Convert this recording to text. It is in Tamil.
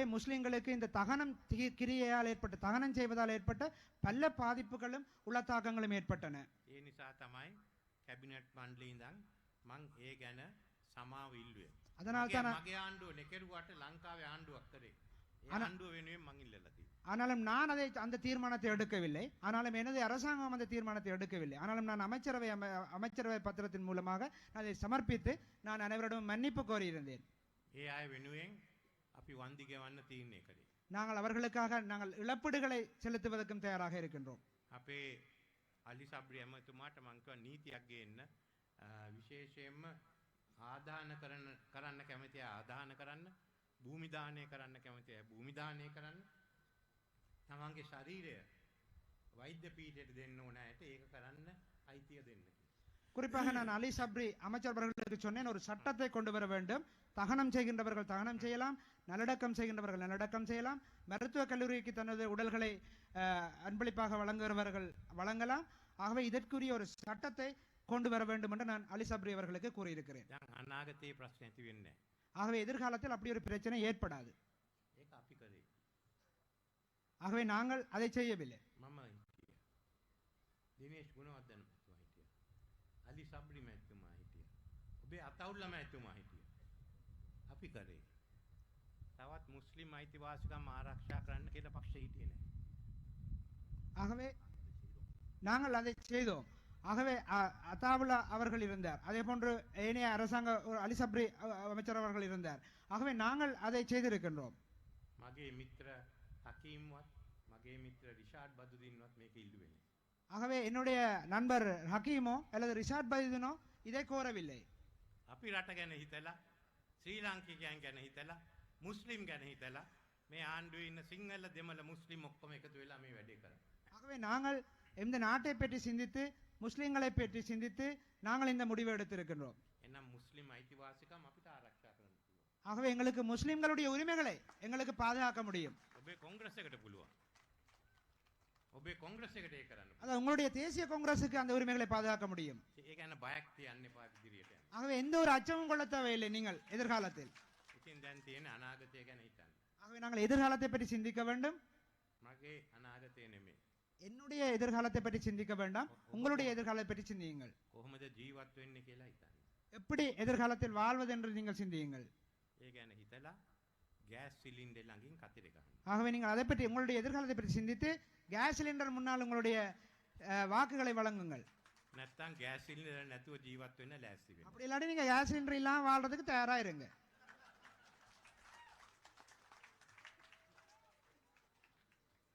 ஆகவே முஸ்லிம்களுக்கு இந்த தகனம் தி- கிரியையால் ஏற்பட்ட தகனம் செய்வதால் ஏற்பட்ட பல பாதிப்புகளும் உள்ள தாக்கங்களும் ஏற்பட்டன ඒ නිසා තමයි කැබිනට් මණ්ඩලීඉදන් මං ඒ ගැන සමාව ඉල්ලුවේ. அதனால் මගේ- தான் நான்- මගේ ආණ්ඩුව නෙකෙරුවට ලංකාවේ ආණ්ඩුවක් කරේ. ඒ ஆனா- ආණ්ඩුව වෙනුවෙන් මං ඉල්ලලා තියෙනවා. ஆனாலும் நான் அதை அந்த தீர்மானத்தை எடுக்கவில்லை ஆனாலும் எனது அரசாங்கம் அந்த தீர்மானத்தை எடுக்கவில்லை ஆனாலும் நான் அமைச்சரவை அம- அமைச்சரவை பத்திரத்தின் மூலமாக நான் அதை சமர்ப்பித்து நான் அனைவரிடம் மன்னிப்பு கோரியிருந்தேன் ඒ අය වෙනුවෙන් අපි වන්දි ගෙවන්න තීරණය කරේ. நாங்கள் அவர்களுக்காக நாங்கள் இழப்பீடுகளை செலுத்துவதற்கும் தயாராக இருக்கின்றோம் අපේ අලි සබ්‍රි ඇමතුමාට මංකව නීතියක් ගේන්න අ, විශේෂයෙන්ම ආධාන කරන කරන්න කැමතිය ආධාන කරන්න භූමිධානය කරන්න කැමතිය භූමිධානය කරන්න තමන්ගේ ශරීරය වෛද්‍ය පීටයට දෙන්න ඕනෑයට ඒක කරන්න අයිතිය දෙන්න. කියලා. குறிப்பாக நான் அலி சப்ரி அமைச்சர் அவர்களுக்கு சொன்னேன் ஒரு சட்டத்தை கொண்டு வர வேண்டும். தகனம் செய்கின்றவர்கள் தகனம் செய்யலாம் நல்லடக்கம் செய்கின்றவர்கள் நல்லடக்கம் செய்யலாம். மருத்துவக் கல்லூரிக்கு தனது உடல்களை அன்பளிப்பாக வழங்குகிறவர்கள் வழங்கலாம். ஆகவே இதற்குரிய ஒரு சட்டத்தை கொண்டு வர வேண்டும் என்று நான் அலி சப்ரி அவர்களுக்கு கூறியிருக்கிறேன். ஆகவே எதிர்காலத்தில் அப்படி ஒரு பிரச்சனை ஏற்படாது. ஆகவே நாங்கள் அதை செய்யவில்லை. தினேஷ் குணவர்தன். අලි සබ්රි මැතිතුමා හිටිය. ඔබේ අතවුල්ල මැතිතුමා හිටිය. අපි කරේ. තවත් මුස්ලිම් අයිතිවාසිකම් ආරක්ෂා කරන්න කියලා පක්ෂ හිටියේ නැහැ. ஆகவே நாங்கள் அதை செய்தோம் ஆகவே அ- அத்தாவுல்லா அவர்கள் இருந்தார் அதே போன்று ஏனைய அரசாங்க ஒரு அலி சப்ரி அ- அமைச்சர் அவர்கள் இருந்தார் ஆகவே நாங்கள் அதை செய்திருக்கின்றோம் මගේ මිත්‍ර හකීම්වත් මගේ මිත්‍ර රිෂාඩ් බදුදින්වත් මේක ඉල්ලුවේ නැහැ. ஆகவே என்னுடைய நண்பர் ஹக்கீமோ அல்லது ரிஷாட் பைதினோ இதை கோரவில்லை අපි රට ගැන හිතලා ශ්‍රී ලාංකිකයන් ගැන හිතලා මුස්ලිම් ගැන හිතලා මේ ආණ්ඩුවේ ඉන්න සිංහල දෙමළ මුස්ලිම් ඔක්කොම එකතු වෙලා මේ වැඩේ කරා. ஆகவே நாங்கள் இந்த நாட்டை பற்றி சிந்தித்து முஸ்லிம்களை பற்றி சிந்தித்து நாங்கள் இந்த முடிவை எடுத்திருக்கின்றோம் එනම් මුස්ලිම් අයිතිවාසිකම් අපිට ආරක්ෂා කරන්න පුළුවන්. ஆகவே எங்களுக்கு முஸ்லிம்களுடைய உரிமைகளை எங்களுக்கு பாதுகாக்க முடியும் ඔබේ කොංග්‍රස් එකට පුළුවන්. ඔබේ කොංග්‍රස් එකට ඒ කරන්න. அதாவது உங்களுடைய தேசிய காங்கிரசுக்கு அந்த உரிமைகளை பாதுகாக்க முடியும் පුළුවන්. ඒ ගැන බයක් තියන්න එපා ඉදිරියට යන්න. ஆகவே எந்த ஒரு அச்சமும் கொள்ள தேவையில்லை நீங்கள் எதிர்காலத்தில் ඉතින් දැන් තියෙන අනාගතය ගැන හිතන්න. ஆகவே நாங்கள் எதிர்காலத்தை பற்றி சிந்திக்க வேண்டும் මගේ අනාගතය නෙමේ. என்னுடைய எதிர்காலத்தை பற்றி சிந்திக்க வேண்டாம் உங்களுடைய எதிர்காலத்தை பற்றி சிந்தியுங்கள் කොහොමද ජීවත් වෙන්නේ කියලා හිතන්න. எப்படி எதிர்காலத்தில் வாழ்வது என்று நீங்கள் சிந்தியுங்கள் ඒ ගැන හිතලා ගෑස් සිලින්ඩර් ළඟින් කතිර ගන්න. ஆகவே நீங்கள் அதை பற்றி உங்களுடைய எதிர்காலத்தை பற்றி சிந்தித்து கேஸ் சிலிண்டர் முன்னால் உங்களுடைய அஹ், வாக்குகளை வழங்குங்கள் නැත්තම් ගෑස් සිලින්ඩර් නැතුව ජීවත් වෙන්න ලෑස්ති වෙන්න. அப்படி இல்லாட்டி நீங்க கேஸ் சிலிண்டர் இல்லாம வாழ்றதுக்கு தயாரா இருங்க